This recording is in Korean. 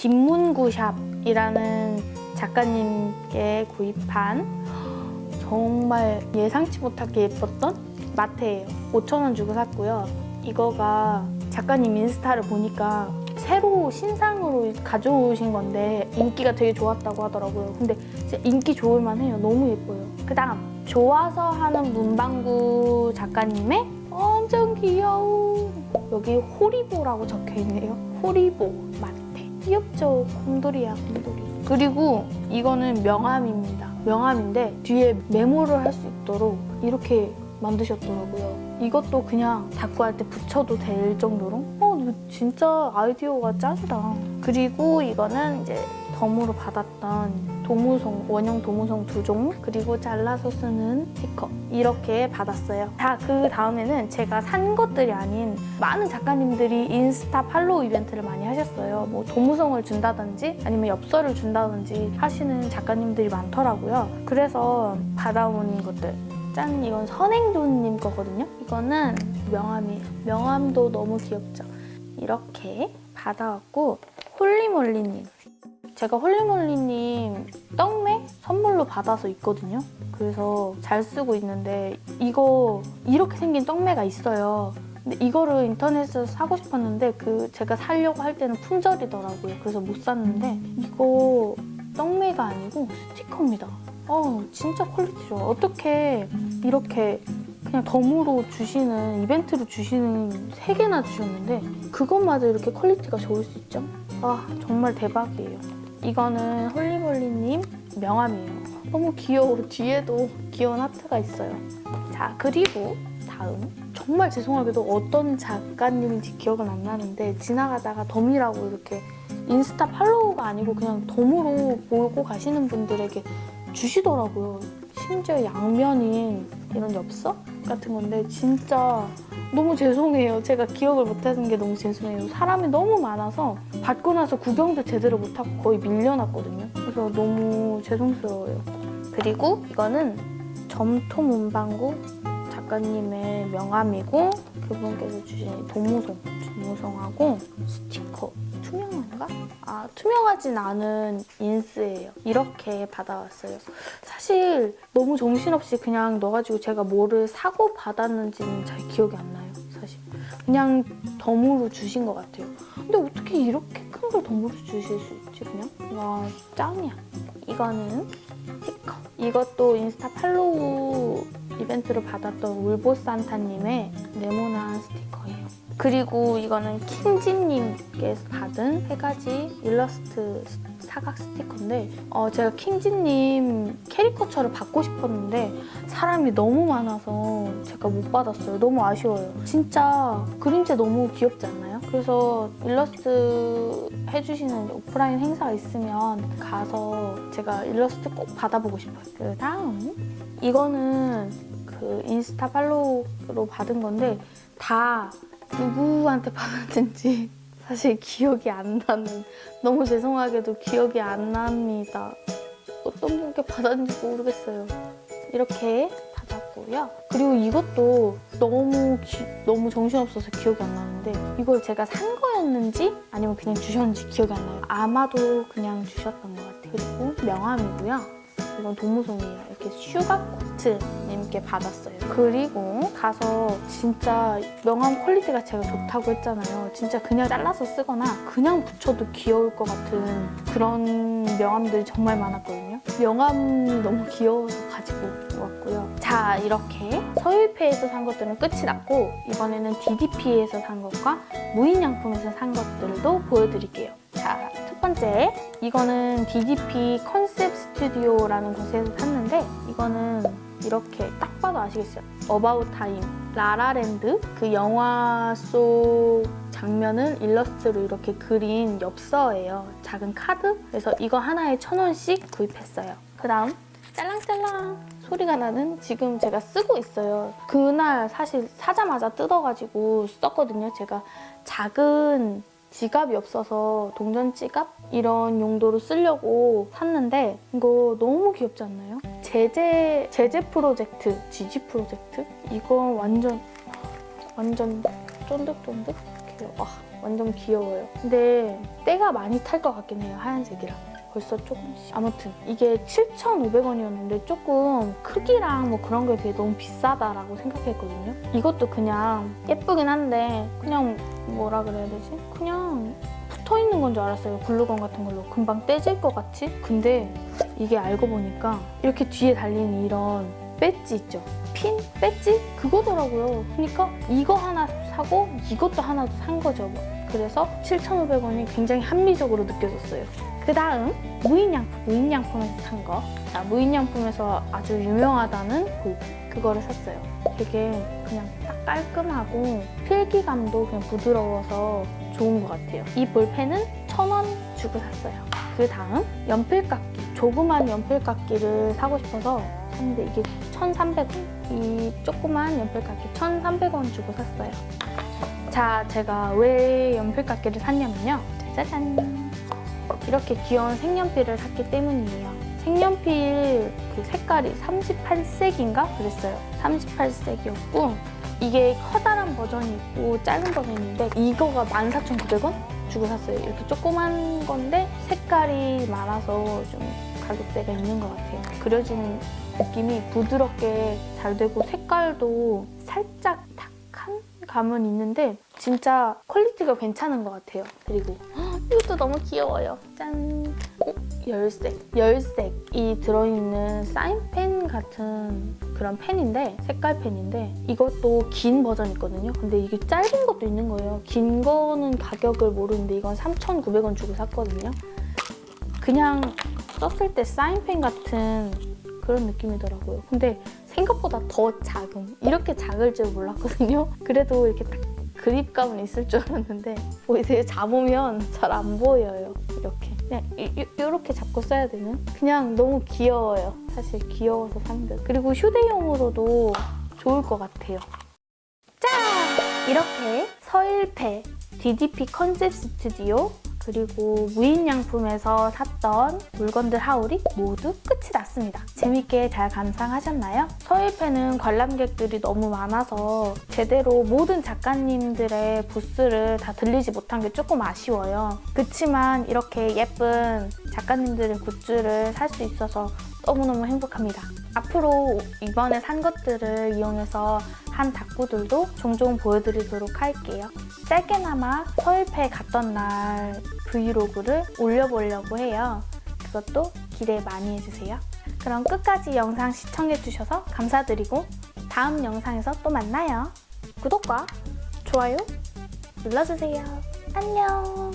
김문구샵이라는 작가님께 구입한 정말 예상치 못하게 예뻤던 마트예요. 5,000원 주고 샀고요. 이거가 작가님 인스타를 보니까 새로 신상으로 가져오신 건데 인기가 되게 좋았다고 하더라고요. 근데 인기 좋을 만 해요. 너무 예뻐요. 그 다음 좋아서 하는 문방구 작가님의 엄청 귀여운 여기 호리보라고 적혀 있네요. 호리보 마테. 귀엽죠? 곰돌이야 곰돌이. 그리고 이거는 명함입니다. 명함인데 뒤에 메모를 할 수 있도록 이렇게 만드셨더라고요. 이것도 그냥 닦고 할때 붙여도 될 정도로 어, 너 진짜 아이디어가 짱이다. 그리고 이거는 이제 덤으로 받았던 도무송, 원형 도무송 두 종, 그리고 잘라서 쓰는 스티커 이렇게 받았어요. 자, 그 다음에는 제가 산 것들이 아닌 많은 작가님들이 인스타 팔로우 이벤트를 많이 하셨어요. 뭐 도무송을 준다든지 아니면 엽서를 준다든지 하시는 작가님들이 많더라고요. 그래서 받아온 것들 짠 이건 선행도님 거거든요. 이거는 명함이에요. 명함도 너무 귀엽죠. 이렇게 받아왔고 홀리몰리님 제가 홀리몰리님 떡메 선물로 받아서 있거든요. 그래서 잘 쓰고 있는데 이거 이렇게 생긴 떡메가 있어요. 근데 이거를 인터넷에서 사고 싶었는데 그 제가 사려고 할 때는 품절이더라고요. 그래서 못 샀는데 이거 떡메가 아니고 스티커입니다. 어 진짜 퀄리티 좋아. 어떻게 이렇게 그냥 덤으로 주시는 이벤트로 주시는 세 개나 주셨는데 그것마저 이렇게 퀄리티가 좋을 수 있죠? 아 정말 대박이에요. 이거는 홀리몰리님 명함이에요. 너무 귀여워. 뒤에도 귀여운 하트가 있어요. 자 그리고 다음 정말 죄송하게도 어떤 작가님인지 기억은 안 나는데 지나가다가 덤이라고 이렇게 인스타 팔로우가 아니고 그냥 덤으로 보고 가시는 분들에게 주시더라고요. 심지어 양면인 이런 엽서 같은 건데 진짜 너무 죄송해요. 제가 기억을 못하는 게 너무 죄송해요. 사람이 너무 많아서 받고 나서 구경도 제대로 못하고 거의 밀려났거든요. 그래서 너무 죄송스러워요. 그리고 이거는 점토 문방구 작가님의 명함이고 그분께서 주신 도무송, 도무송하고 스티커 투명한가? 아 투명하진 않은 인스예요. 이렇게 받아왔어요. 사실 너무 정신없이 그냥 넣어가지고 제가 뭐를 사고 받았는지는 잘 기억이 안 나요. 사실 그냥 덤으로 주신 것 같아요. 근데 어떻게 이렇게 큰 걸 덤으로 주실 수 있지 그냥? 와 짱이야. 이거는 스티커. 이것도 인스타 팔로우 이벤트로 받았던 울보산타님의 네모난 스티커예요. 그리고 이거는 킹지님께서 받은 세 가지 일러스트 사각 스티커인데 어, 제가 킹지님 캐리커처를 받고 싶었는데 사람이 너무 많아서 제가 못 받았어요. 너무 아쉬워요. 진짜 그림체 너무 귀엽지 않나요? 그래서 일러스트 해주시는 오프라인 행사가 있으면 가서 제가 일러스트 꼭 받아보고 싶어요. 그 다음 이거는 그 인스타 팔로우로 받은 건데 다 누구한테 받았는지 사실 기억이 안 나는 너무 죄송하게도 기억이 안 납니다. 어떤 분께 받았는지 모르겠어요. 이렇게 받았고요. 그리고 이것도 너무 기- 너무 정신없어서 기억이 안 나는데 이걸 제가 산 거였는지 아니면 그냥 주셨는지 기억이 안 나요. 아마도 그냥 주셨던 것 같아요. 그리고 명함이고요. 이건 도무송이에요. 이렇게 슈가코트님께 받았어요. 그리고 가서 진짜 명함 퀄리티가 제가 좋다고 했잖아요. 진짜 그냥 잘라서 쓰거나 그냥 붙여도 귀여울 것 같은 그런 명함들이 정말 많았거든요. 명함이 너무 귀여워서 가지고 왔고요. 자, 이렇게 서유페이에서 산 것들은 끝이 났고 이번에는 DDP에서 산 것과 무인양품에서 산 것들도 보여드릴게요. 자, 첫 번째 이거는 DDP 컨셉 스튜디오라는 곳에서 샀는데 이거는 이렇게 딱 봐도 아시겠어요? 어바웃 타임 라라랜드 그 영화 속 장면을 일러스트로 이렇게 그린 엽서예요. 작은 카드. 그래서 이거 하나에 천 원씩 구입했어요. 그 다음 짤랑짤랑 소리가 나는 지금 제가 쓰고 있어요. 그날 사실 사자마자 뜯어가지고 썼거든요. 제가 작은 지갑이 없어서 동전 지갑 이런 용도로 쓰려고 샀는데 이거 너무 귀엽지 않나요? 제재 제재 프로젝트 지지 프로젝트 이거 완전 완전 쫀득쫀득 이렇게 와 완전 귀여워요. 근데 때가 많이 탈 것 같긴 해요. 하얀색이라. 벌써 조금씩. 아무튼 이게 7,500원이었는데 조금 크기랑 뭐 그런 게 되게 너무 비싸다라고 생각했거든요. 이것도 그냥 예쁘긴 한데 그냥 뭐라 그래야 되지? 그냥 붙어 있는 건 줄 알았어요. 글루건 같은 걸로 금방 떼질 것 같이. 근데 이게 알고 보니까 이렇게 뒤에 달린 이런 배지 있죠. 핀? 배지? 그거더라고요. 그러니까 이거 하나 사고 이것도 하나 산 거죠. 그래서 7,500원이 굉장히 합리적으로 느껴졌어요. 그 다음 무인양품, 무인양품에서 산 거. 아, 무인양품에서 아주 유명하다는 볼펜. 그거를 샀어요. 되게 그냥 딱 깔끔하고 필기감도 그냥 부드러워서 좋은 것 같아요. 이 볼펜은 1,000원 주고 샀어요. 그 다음 연필깎이. 조그만 연필깎이를 사고 싶어서 샀는데 이게 1,300원. 이 조그만 연필깎이 1,300원 주고 샀어요. 자, 제가 왜 연필깎이를 샀냐면요. 짜잔. 이렇게 귀여운 색연필을 샀기 때문이에요. 색연필 그 색깔이 38색인가 그랬어요. 38색이었고 이게 커다란 버전이 있고 짧은 버전이 있는데 이거가 14,900원 주고 샀어요. 이렇게 조그만 건데 색깔이 많아서 좀 가격대가 있는 것 같아요. 그려지는 느낌이 부드럽게 잘 되고 색깔도 살짝 감은 있는데 진짜 퀄리티가 괜찮은 것 같아요. 그리고 헉, 이것도 너무 귀여워요. 짠! 어? 열색. 열색이 들어있는 사인펜 같은 그런 펜인데 색깔 펜인데 이것도 긴 버전 있거든요. 근데 이게 짧은 것도 있는 거예요. 긴 거는 가격을 모르는데 이건 3,900원 주고 샀거든요. 그냥 썼을 때 사인펜 같은 그런 느낌이더라고요. 근데 생각보다 더 작은 이렇게 작을 줄 몰랐거든요. 그래도 이렇게 딱 그립감은 있을 줄 알았는데 뭐 이제 잡으면 잘 안 보여요. 이렇게 그냥 이, 렇게 잡고 써야 되는 그냥 너무 귀여워요. 사실 귀여워서 산 듯. 그리고 휴대용으로도 좋을 것 같아요. 짠! 이렇게 서일패 DDP 컨셉 스튜디오 그리고 무인양품에서 샀던 물건들 하울이 모두 끝이 났습니다. 재밌게 잘 감상하셨나요? 서일패는 관람객들이 너무 많아서 제대로 모든 작가님들의 부스를 다 들리지 못한 게 조금 아쉬워요. 그치만 이렇게 예쁜 작가님들의 굿즈를 살 수 있어서 너무너무 행복합니다. 앞으로 이번에 산 것들을 이용해서 한 다꾸들도 종종 보여드리도록 할게요. 짧게나마 서울패 갔던 날 브이로그를 올려보려고 해요. 그것도 기대 많이 해주세요. 그럼 끝까지 영상 시청해주셔서 감사드리고 다음 영상에서 또 만나요. 구독과 좋아요 눌러주세요. 안녕.